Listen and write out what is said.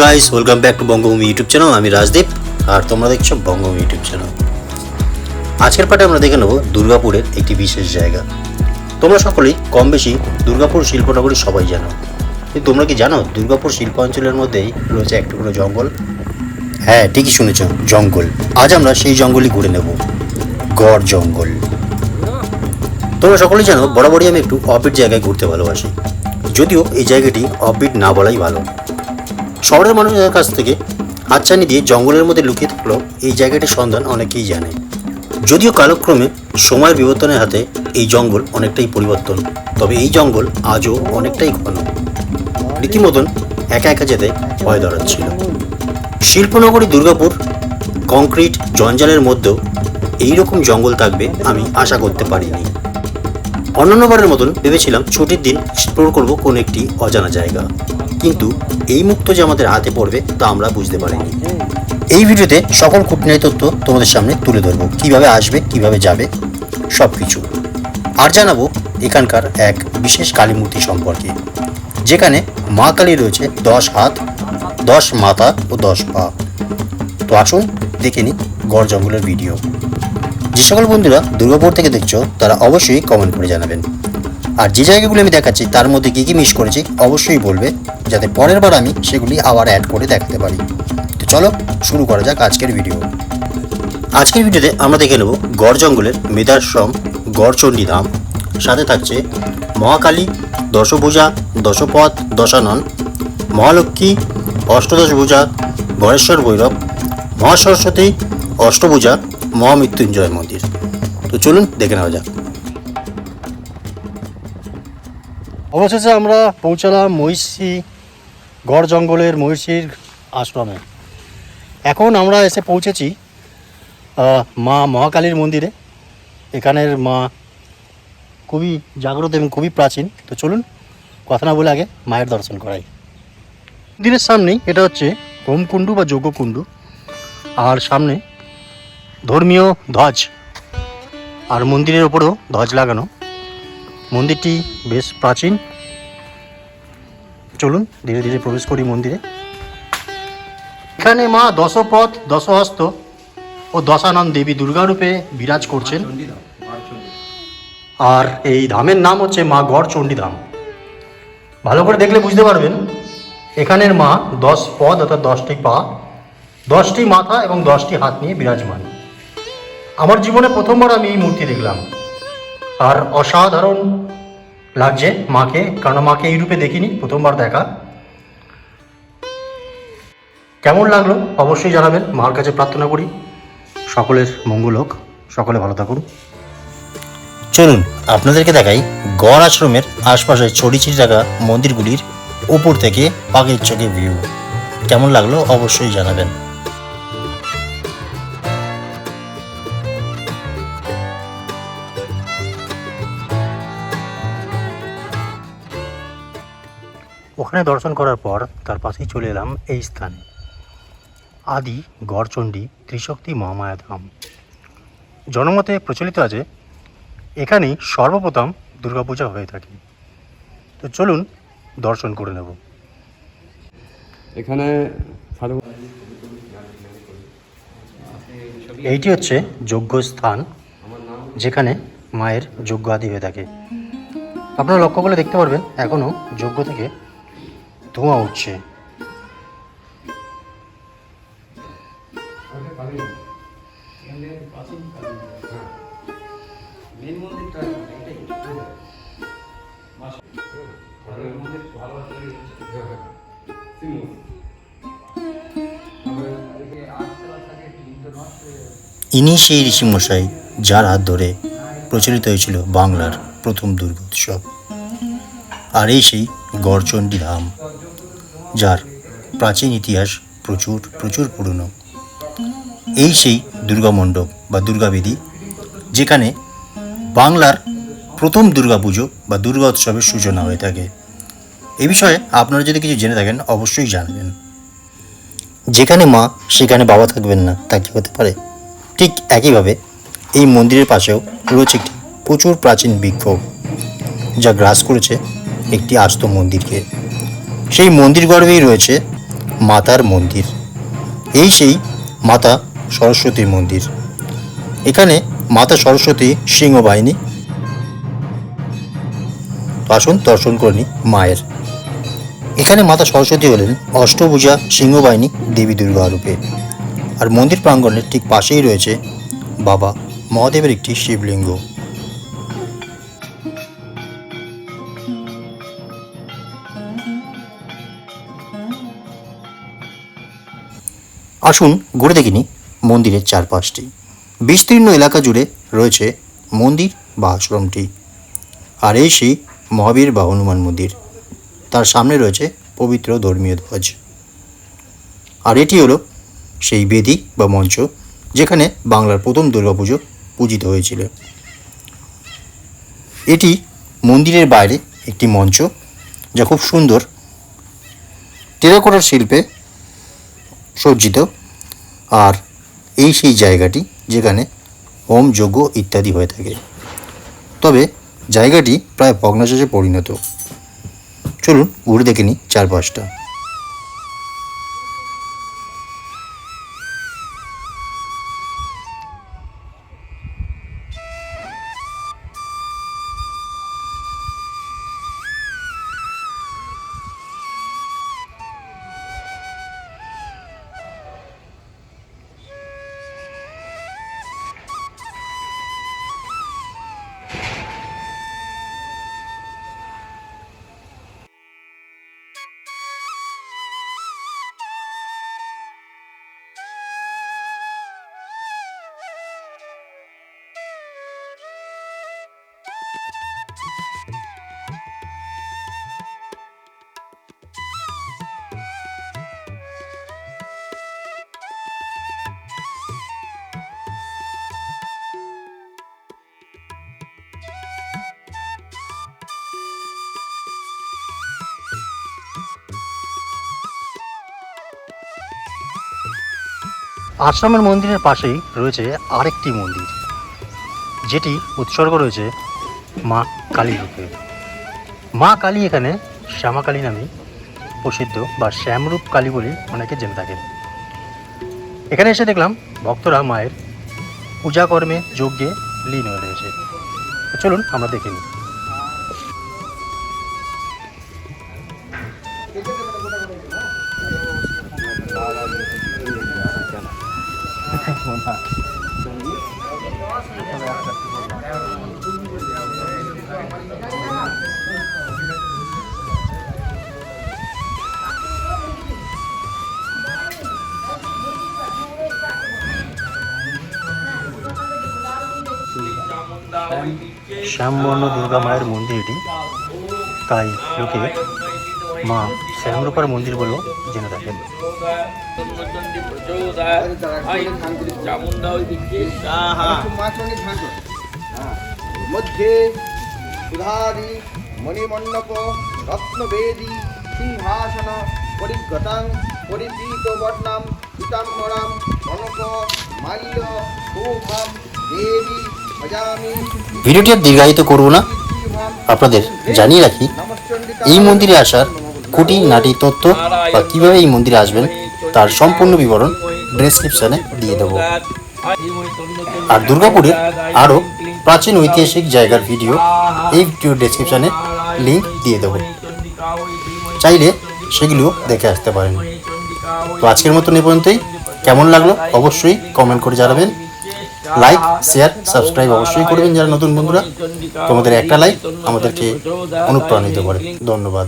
Guys welcome back to Bangabhumi YouTube channel আমি রাজদীপ, আর তোমরা দেখছ বঙ্গভূমি ইউটিউব চ্যানেল আজকের পাটে আমরা দেখে নেব দুর্গাপুরের একটি বিশেষ জায়গা। তোমরা সকলেই কম বেশি দুর্গাপুর শিল্পনগরী সবাই জানো। কিন্তু তোমরা কি জানো, দুর্গাপুর শিল্পাঞ্চলের মধ্যেই রয়েছে একটু করে জঙ্গল? হ্যাঁ ঠিকই শুনেছ, জঙ্গল। আজ আমরা সেই জঙ্গলই ঘুরে নেব। গড় জঙ্গল। তোমরা সকলেই জানো, বরাবরই আমি একটু অফবিট জায়গায় ঘুরতে ভালোবাসি। যদিও এই জায়গাটি অফবিট না বলাই ভালো। শহরের মানুষের কাছ থেকে হাতছানি দিয়ে জঙ্গলের মধ্যে লুকিয়ে থাকলেও এই জায়গাটির সন্ধান অনেকেই জানে। যদিও কালক্রমে সময়ের বিবর্তনের হাতে এই জঙ্গল অনেকটাই পরিবর্তন, তবে এই জঙ্গল আজও অনেকটাই ঘন। রীতিমতন একা একা যেতে ভয় ধরাচ্ছিল। শিল্পনগরী, দুর্গাপুর, কংক্রিট, জঞ্জালের মধ্যেও এইরকম জঙ্গল থাকবে আমি আশা করতে পারিনি। অন্যান্যবারের মতন ভেবেছিলাম ছুটির দিন এক্সপ্লোর করব কোনো একটি অজানা জায়গা। কিন্তু এই মুক্ত যে আমাদের হাতে পড়বে তা আমরা বুঝতে পারিনি। এই ভিডিওতে সকল খুঁটিনাটি তথ্য তোমাদের সামনে তুলে ধরবো। কীভাবে আসবে, কীভাবে যাবে সব কিছু আর জানাব এখানকার এক বিশেষ কালী মূর্তি সম্পর্কে, যেখানে মা কালী রয়েছে দশ হাত, দশ মাথা ও দশ পা। তো আসুন দেখে নিই গড় জঙ্গলের ভিডিও। যে সকল বন্ধুরা দুর্গাপুর থেকে দেখছ, তারা অবশ্যই কমেন্ট করে জানাবেন। আর যে জায়গাগুলো আমি দেখাচ্ছি, তার মধ্যে কী কী মিস করেছি অবশ্যই বলবে, যাতে পরের বার আমি সেগুলি আবার অ্যাড করে দেখাতে পারি। তো চলো, শুরু করা যাক আজকের ভিডিও আজকের ভিডিওতে আমরা দেখে নেব গড় জঙ্গলের মেদাশ্রম গড়চণ্ডী ধাম সাথে থাকছে মহাকালী, দশভূজা, দশপথ, দশানন, মহালক্ষ্মী, অষ্টদশ ভূজা গড়েশ্বর ভৈরব, মহাসরস্বতী, অষ্টভূজা, মহামৃত্যুঞ্জয় মন্দির। তো চলুন দেখে নেওয়া যাক। অবশেষে আমরা পৌঁছালাম মহিষী গড় জঙ্গলের মহিষীর আশ্রমে। এখন আমরা এসে পৌঁছেছি মা মহাকালীর মন্দিরে। এখানের মা খুবই জাগ্রত এবং খুবই প্রাচীন। তো চলুন, কথা না বলে আগে মায়ের দর্শন করাই। মন্দিরের সামনেই এটা হচ্ছে হোমকুণ্ডু বা যজ্ঞকুণ্ডু। আর সামনে ধর্মীয় ধ্বজ। আর মন্দিরের ওপরেও ধ্বজ লাগানো। মন্দিরটি বেশ প্রাচীন। চলুন ধীরে ধীরে প্রবেশ করি মন্দিরে। এখানে মা দশপথ দশহস্ত ও দশানন দেবী দুর্গারূপে বিরাজ করছেন। আর এই ধামের নাম হচ্ছে মা গড় চণ্ডী ধাম ভালো করে দেখলে বুঝতে পারবেন এখানের মা দশ পদ অর্থাৎ দশটি পা দশটি মাথা এবং দশটি হাত নিয়ে বিরাজমান। আমার জীবনে প্রথমবার আমি এই মূর্তি দেখলাম। আর অসাধারণ লাগছে মাকে কারণ মাকে এই রূপে দেখিনি, প্রথমবার দেখা। কেমন লাগল? অবশ্যই জানাবেন। মার কাছে প্রার্থনা করি। সকলের মঙ্গল হোক। সকলে ভালো থাকুন। চলুন, আপনাদেরকে দেখাই গড় আশ্রমের আশপাশে ছড়িয়ে থাকা মন্দিরগুলির উপর থেকে পাখির চোখে ভিউ কেমন লাগল? অবশ্যই জানাবেন। ওখানে দর্শন করার পর তার পাশেই চলে এলাম এই স্থানে। আদি গড়চণ্ডী ত্রিশক্তি মহামায়া ধাম। জনমতে প্রচলিত আছে এখানেই সর্বপ্রথম দুর্গাপূজা হয়ে থাকে। তো চলুন দর্শন করে নেব। এখানে এইটি হচ্ছে যজ্ঞ স্থান যেখানে মায়ের যজ্ঞ আদি হয়ে থাকে। আপনারা লক্ষ্য করলে দেখতে পারবেন এখনও যজ্ঞ থেকে ধোঁয়া উঠছে ইনি সেই ঋষিমশাই যার হাত ধরে প্রচলিত হয়েছিল বাংলার প্রথম দুর্গোৎসব। আর এই সেই গড়চণ্ডী ধাম, যার প্রাচীন ইতিহাস প্রচুর প্রচুর পুরনো। এই সেই দুর্গা মণ্ডপ বা দুর্গাবেদী যেখানে বাংলার প্রথম দুর্গাপুজো বা দুর্গা উৎসবের সূচনা হয়ে থাকে। এ বিষয়ে আপনারা যদি কিছু জেনে থাকেন, অবশ্যই জানবেন। যেখানে মা, সেখানে বাবা থাকবেন না, তা কি হতে পারে? ঠিক একইভাবে এই মন্দিরের পাশেও রয়েছে একটি প্রচুর প্রাচীন বৃক্ষ যা গ্রাস করেছে একটি আস্ত মন্দিরকে। সেই মন্দির গর্ভেই রয়েছে মাতার মন্দির। এই সেই মাতা সরস্বতীর মন্দির। এখানে মাতা সরস্বতী সিংহবাহিনী তো আসুন দর্শন করে মায়ের। এখানে মাতা সরস্বতী হলেন অষ্টভুজা সিংহবাহিনী দেবী দুর্গা রূপে। আর মন্দির প্রাঙ্গণের ঠিক পাশেই রয়েছে বাবা মহাদেবের একটি শিবলিঙ্গ। আসুন ঘুরে দেখিনি মন্দিরের চারপাশটি। বিস্তীর্ণ এলাকা জুড়ে রয়েছে মন্দির বা আশ্রমটি। আর এই সেই মহাবীর বা হনুমান মন্দির। তার সামনে রয়েছে পবিত্র ধর্মীয় ধ্বজ। আর এটি হলো সেই বেদি বা মঞ্চ যেখানে বাংলার প্রথম দুর্গাপুজো পূজিত হয়েছিল। এটি মন্দিরের বাইরে একটি মঞ্চ যা খুব সুন্দর। টেরাকোটার শিল্পে সজ্জিত। আর এই সেই জায়গাটি যেখানে হোম যজ্ঞ ইত্যাদি হয়ে থাকে। তবে জায়গাটি প্রায় ভগ্নাশেষে পরিণত। চলুন ঘুরে দেখে নিই চারপাশটা। আশ্রমের মন্দিরের পাশেই রয়েছে আরেকটি মন্দির, যেটি উৎসর্গ রয়েছে মা কালী রূপে। মা কালী এখানে শ্যামা কালী নামে প্রসিদ্ধ বা শ্যামরূপ কালী বলে অনেকে জেনে থাকেন। এখানে এসে দেখলাম ভক্তরা মায়ের পূজা কর্মে যজ্ঞে লীন হয়ে রয়েছে। চলুন আমরা দেখে নিই। শ্যামবর্ণ দুর্গা মায়ের মন্দির এটি তাই লোকে মা শ্যামরূপার মন্দির বলেও জেনে থাকেন। মধ্যে সুধারি, মণিমণ্ডপ, রত্নবেদী, সিংহাসন পরিগতাং পরিপীত বর্ণাম, পীতাম্বরাম, কনক, মাল্য শোভাম দেবী ভিডিওটি আর দীর্ঘায়িত করব না। আপনাদের জানিয়ে রাখি, এই মন্দিরে আসার খুঁটি নাটি তথ্য বা কীভাবে এই মন্দিরে আসবেন তার সম্পূর্ণ বিবরণ ডেসক্রিপশনে দিয়ে দেবো। আর দুর্গাপুরের আরও প্রাচীন ঐতিহাসিক জায়গার ভিডিও এই ভিডিও ডেসক্রিপশনে লিঙ্ক দিয়ে দেবো। চাইলে সেগুলিও দেখে আসতে পারেন। তো আজকের মতন এ পর্যন্তই। কেমন লাগল? অবশ্যই কমেন্ট করে জানাবেন। লাইক শেয়ার সাবস্ক্রাইব অবশ্যই করবেন যারা নতুন বন্ধুরা। তোমাদের একটা লাইক আমাদেরকে অনুপ্রাণিত করে। ধন্যবাদ।